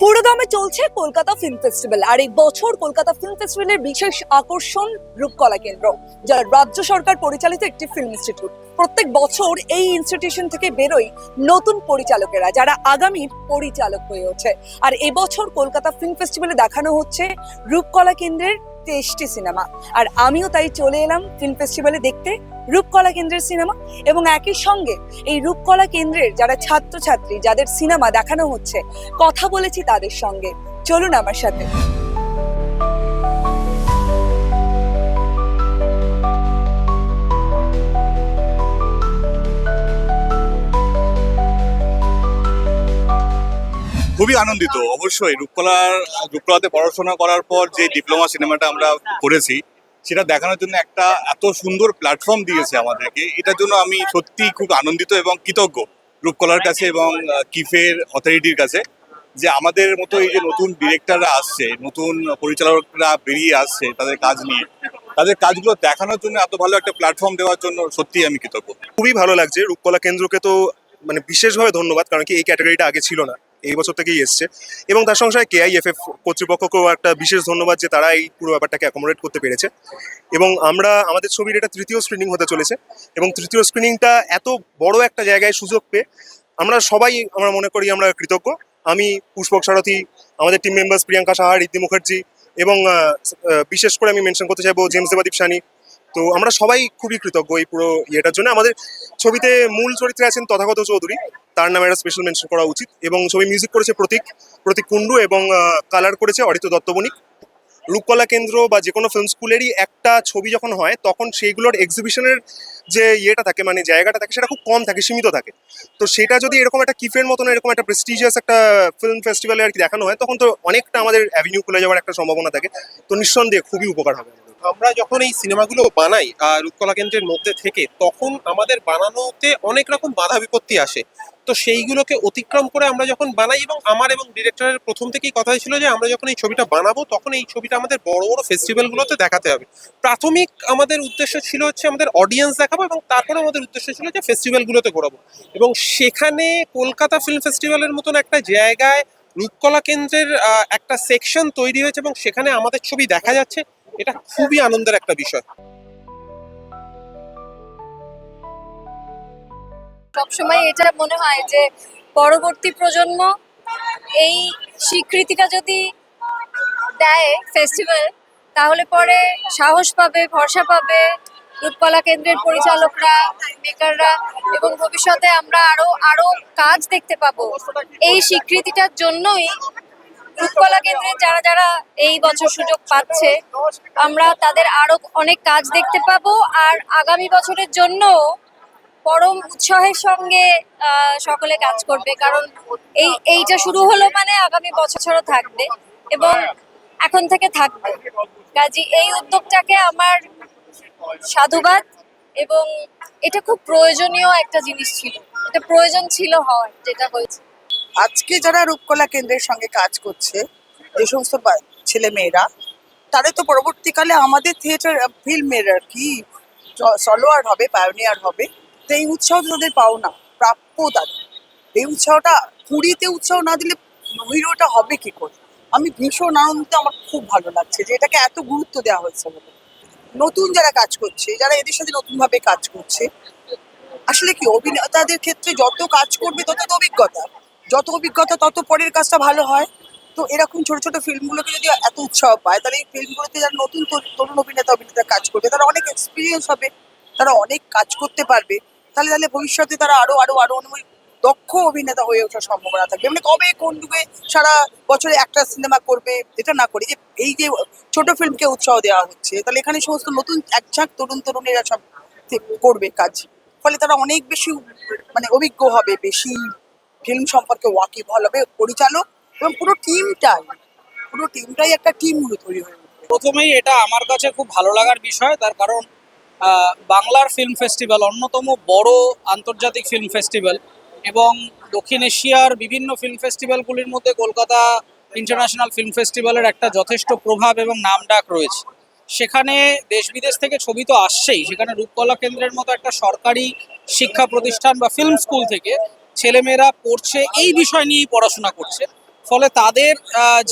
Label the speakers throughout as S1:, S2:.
S1: পুরোদমে চলছে Kolkata film festival আর এই বছর কলকাতা ফিল্ম ফেস্টিভ্যালের বিশেষ আকর্ষণ রূপকলা কেন্দ্র, যারা রাজ্য সরকার পরিচালিত একটি ফিল্ম ইনস্টিটিউট প্রত্যেক বছর এই ইনস্টিটিউশন থেকে বেরোয় নতুন পরিচালকেরা, যারা আগামী পরিচালক হয়ে ওঠে। আর এবছর কলকাতা ফিল্ম ফেস্টিভ্যালে দেখানো হচ্ছে রূপকলা কেন্দ্রের তেইশটি সিনেমা। আর আমিও তাই চলে এলাম ফিল্ম ফেস্টিভ্যালে দেখতে রূপকলা কেন্দ্রের সিনেমা এবং একই সঙ্গে এই রূপকলা কেন্দ্রের যারা ছাত্রছাত্রী, যাদের সিনেমা দেখানো হচ্ছে, কথা বলেছি তাদের সঙ্গে। চলুন আমার সাথে।
S2: খুবই আনন্দিত। অবশ্যই রূপকলার, রূপকলাতে পড়াশোনা করার পর যে ডিপ্লোমা সিনেমাটা আমরা করেছি, সেটা দেখানোর জন্য একটা এত সুন্দর প্ল্যাটফর্ম দিয়েছে আমাদেরকে। এটার জন্য আমি সত্যি খুব আনন্দিত এবং কৃতজ্ঞ রূপকলার কাছে এবং কিফের অথরিটির কাছে যে আমাদের মতো এই যে নতুন ডিরেক্টররা আসছে, নতুন পরিচালকরা বেরিয়ে আসছে তাদের কাজ নিয়ে, তাদের কাজগুলো দেখানোর জন্য এত ভালো একটা প্ল্যাটফর্ম দেওয়ার জন্য সত্যি আমি কৃতজ্ঞ।
S3: খুবই ভালো লাগছে। রূপকলা কেন্দ্রকে তো মানে বিশেষভাবে ধন্যবাদ, কারণ কি এই ক্যাটাগরিটা আগে ছিল না। এই বছর থেকেই এসছে। এবং তার সঙ্গে সঙ্গে কেআইএফএফ কর্তৃপক্ষকেও একটা বিশেষ ধন্যবাদ যে তারা এই পুরো ব্যাপারটাকে অ্যাকোমোডেট করতে পেরেছে। এবং আমরা, আমাদের ছবির এটা তৃতীয় স্ক্রিনিং হতে চলেছে। এবং তৃতীয় স্ক্রিনিংটা এত বড় একটা জায়গায় সুযোগ পেয়ে আমরা সবাই, আমরা মনে করি আমরা কৃতজ্ঞ। আমি পুষ্পক সারথী, আমাদের টিম মেম্বার্স প্রিয়াঙ্কা সাহা রিদ্ধি মুখার্জি এবং বিশেষ করে আমি মেনশন করতে চাইব জেমস দেবাদীপ সানি। তো আমরা সবাই খুবই কৃতজ্ঞ এই পুরো ইয়েটার জন্য। আমাদের ছবিতে মূল চরিত্রে আছেন তথাগত চৌধুরী। তার নামে একটা স্পেশাল মেনশন করা উচিত। এবং ছবি মিউজিক করেছে প্রতীক। প্রতীক কুণ্ডু এবং কালার করেছে অরিত দত্তবণিক। রূপকলা কেন্দ্র বা যে কোনো ফিল্ম স্কুলেরই একটা ছবি যখন হয়, তখন সেইগুলোর এক্সিবিশনের যে ইয়েটা থাকে মানে জায়গাটা থাকে, সেটা খুব কম থাকে, সীমিত থাকে। তো সেটা যদি এরকম একটা কিফের মতন, এরকম একটা প্রেস্টিজিয়াস একটা ফিল্ম ফেস্টিভ্যালে আর কি দেখানো হয়, তখন তো অনেকটা আমাদের অ্যাভিনিউ খুলে যাওয়ার একটা সম্ভাবনা থাকে। তো নিঃসন্দেহে খুবই উপকার হবে।
S4: আমরা যখন এই সিনেমাগুলো বানাই রূপকলা কেন্দ্রের মধ্যে থেকে, তখন আমাদের বানানোতে অনেক রকম বাধা বিপত্তি আসে। তো সেইগুলোকে অতিক্রম করে আমরা যখন বানাই এবং আমার এবং ডিরেক্টরের প্রথম থেকেই কথা ছিল যে, আমরা যখন এই ছবিটা বানাবো, তখন এই ছবিটা আমাদের বড় বড় ফেস্টিভ্যালগুলোতে দেখাতে হবে। প্রাথমিক আমাদের উদ্দেশ্য ছিল হচ্ছে আমাদের অডিয়েন্স দেখাবো এবং তারপরে আমাদের উদ্দেশ্য ছিল যে ফেস্টিভ্যালগুলোতে ঘোরাবো। এবং সেখানে কলকাতা ফিল্ম ফেস্টিভ্যালের মতন একটা জায়গায় রূপকলা কেন্দ্রের একটা সেকশন তৈরি হয়েছে এবং সেখানে আমাদের ছবি দেখা যাচ্ছে। এটা খুবই আনন্দের একটা বিষয়।
S5: সবসময় এটা মনে হয় যে পরবর্তী প্রজন্ম এই স্বীকৃতিটা যদি দেয় ফেস্টিভ্যাল তাহলে পরে সাহস পাবে, ভরসা পাবে রূপকলা কেন্দ্রের পরিচালকরা মেকাররা এবং ভবিষ্যতে আমরা আরও আরও কাজ দেখতে পাবো। এই স্বীকৃতিটার জন্যই রূপকলা কেন্দ্রের যারা যারা এই বছর সুযোগ পাচ্ছে, আমরা তাদের আরও অনেক কাজ দেখতে পাবো। আর আগামী বছরের জন্য পরম উৎসাহের সঙ্গে সকলে কাজ করবে। কারণ এই, এইটা শুরু হলো মানে আগামী বছরও থাকবে এবং এখন থেকে থাকবে। কাজী এই উদ্যোগটাকে আমার সাধুবাদ এবং এটা খুব প্রয়োজনীয় একটা জিনিস ছিল। এটা প্রয়োজন ছিল হওয়ার যেটা হয়েছে।
S6: আজকে যারা রূপকলা কেন্দ্রের সঙ্গে কাজ করছে, যে সমস্ত ছেলে মেয়েরা তাদের তো পরবর্তীকালে আমাদের থিয়েটার ফিল্মের আর কি? সলোয়ার হবে পায়োনিয়ার হবে, তো এই উৎসাহ তাদের পাও না, প্রাপ্য তাদের। এই উৎসাহটা, কুড়িতে উৎসাহ না দিলে হিরোটা হবে কি করে? আমি ভীষণ আনন্দিত, আমার খুব ভালো লাগছে যে এটাকে এত গুরুত্ব দেওয়া হয়েছে বলে নতুন যারা কাজ করছে, যারা এদের সাথে নতুনভাবে কাজ করছে, আসলে কি, অভিনেতাদের ক্ষেত্রে যত কাজ করবে তত অভিজ্ঞতা। যত অভিজ্ঞতা, তত পরের কাজটা ভালো হয়। তো এরকম ছোট ছোট ফিল্মগুলোকে যদি এত উৎসাহ পায়, তাহলে এই ফিল্মগুলোতে যারা নতুন তরুণ অভিনেতা অভিনেতা কাজ করবে, তারা অনেক এক্সপিরিয়েন্স হবে, তারা অনেক কাজ করতে পারবে। তাহলে তাহলে ভবিষ্যতে তারা আরও আরও আরও অনেক দক্ষ অভিনেতা হয়ে ওঠার সম্ভাবনা থাকবে। মানে কবে, কোন যুগে সারা বছরে একটা সিনেমা করবে, এটা না করে যে এই যে ছোট ফিল্মকে উৎসাহ দেওয়া হচ্ছে, তাহলে এখানে সমস্ত নতুন একঝাঁক তরুণ, তরুণীরা সব করবে কাজ। ফলে তারা অনেক বেশি মানে অভিজ্ঞ হবে বেশি। ফিল্ম সম্পর্কে ওয়াকিবহল হবে পরিচালক এবং পুরো টিমটাই পুরো টিমটাই একটা টিম তৈরি হয়ে
S7: প্রথমেই এটা আমার কাছে খুব ভালো লাগার বিষয়, তার কারণ বাংলার ফিল্ম ফেস্টিভ্যাল অন্যতম বড় আন্তর্জাতিক ফিল্ম ফেস্টিভ্যাল এবং দক্ষিণ এশিয়ার বিভিন্ন ফিল্ম ফেস্টিভ্যালগুলির মধ্যে কলকাতা ইন্টারন্যাশনাল ফিল্ম ফেস্টিভ্যালের একটা যথেষ্ট প্রভাব এবং নামডাক রয়েছে। সেখানে দেশ বিদেশ থেকে ছবি তো আসছেই, সেখানে রূপকলা কেন্দ্রের মতো একটা সরকারি শিক্ষা প্রতিষ্ঠান বা ফিল্ম স্কুল থেকে ছেলেমেয়েরা পড়ছে, এই বিষয় নিয়েই পড়াশোনা করছে। ফলে তাদের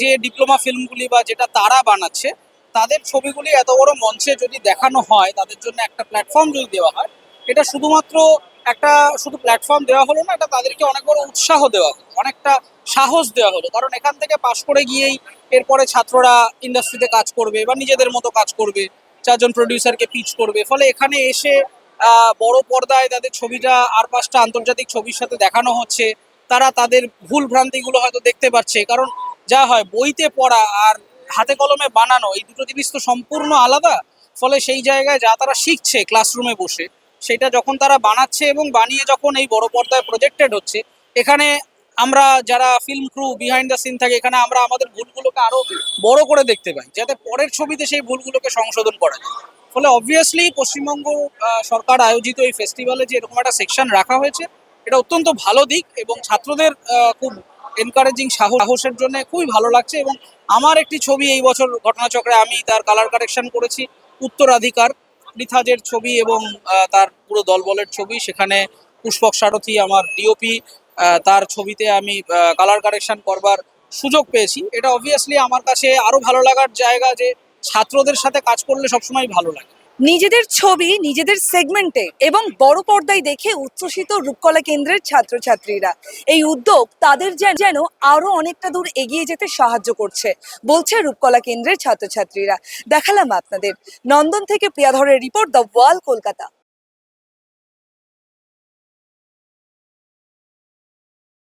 S7: যে ডিপ্লোমা ফিল্মগুলি বা যেটা তারা বানাচ্ছে, তাদের ছবিগুলি এত বড় মঞ্চে যদি দেখানো হয়, তাদের জন্য একটা প্ল্যাটফর্ম যদি দেওয়া হয়, এটা শুধুমাত্র একটা শুধু প্ল্যাটফর্ম দেওয়া হলো না, এটা তাদেরকে অনেক বড় উৎসাহ দেওয়া হলো, অনেকটা সাহস দেওয়া হলো। কারণ এখান থেকে পাশ করে গিয়েই এরপরে ছাত্ররা ইন্ডাস্ট্রিতে কাজ করবে বা নিজেদের মতো কাজ করবে, চারজন প্রডিউসারকে পিচ করবে। ফলে এখানে এসে বড় পর্দায় তাদের ছবিটা আর পাঁচটা আন্তর্জাতিক ছবির সাথে দেখানো হচ্ছে, তারা তাদের ভুল ভ্রান্তিগুলো হয়তো দেখতে পাচ্ছে কারণ যা হয়, বইতে পড়া আর হাতে কলমে বানানো, এই দুটো জিনিস তো সম্পূর্ণ আলাদা। ফলে সেই জায়গায় যা তারা শিখছে ক্লাসরুমে বসে, সেটা যখন তারা বানাচ্ছে এবং বানিয়ে যখন এই বড় পর্দায় প্রজেক্টেড হচ্ছে, এখানে আমরা যারা film crew behind the scene থাকে, এখানে আমরা আমাদের ভুলগুলোকে আরও বড় করে দেখতে পাই, যাতে পরের ছবিতে সেই ভুলগুলোকে সংশোধন করা যায়। ফলে অবভিয়াসলি পশ্চিমবঙ্গ সরকার আয়োজিত এই ফেস্টিভ্যালে যে এরকম একটা সেকশন রাখা হয়েছে, এটা অত্যন্ত ভালো দিক এবং ছাত্রদের খুব এনকারেজিং সাহসের জন্য খুবই ভালো লাগছে এবং আমার একটি ছবি এই বছর ঘটনাচক্রে আমি তার কালার কারেকশন করেছি, উত্তরাধিকার রিথাজের ছবি এবং তার পুরো দলবলের ছবি, সেখানে পুষ্পক সারথী আমার ডিওপি তার ছবিতে আমি কালার কারেকশন করবার সুযোগ পেয়েছি। এটা অবভিয়াসলি আমার কাছে আরও ভালো লাগার জায়গা যে ছাত্রদের সাথে কাজ করলে সবসময় ভালো লাগে।
S1: নিজেদের ছবি, নিজেদের সেগমেন্টে এবং বড় পর্দায় দেখে উচ্ছ্বসিত রূপকলা কেন্দ্রের ছাত্রছাত্রীরা। এই উদ্যোগ তাদের যেন যেন আরও অনেকটা দূর এগিয়ে যেতে সাহায্য করছে, বলছে রূপকলা কেন্দ্রের ছাত্রছাত্রীরা। দেখালাম আপনাদের। নন্দন থেকে প্রিয়াধরের রিপোর্ট দ্য ওয়াল, কলকাতা।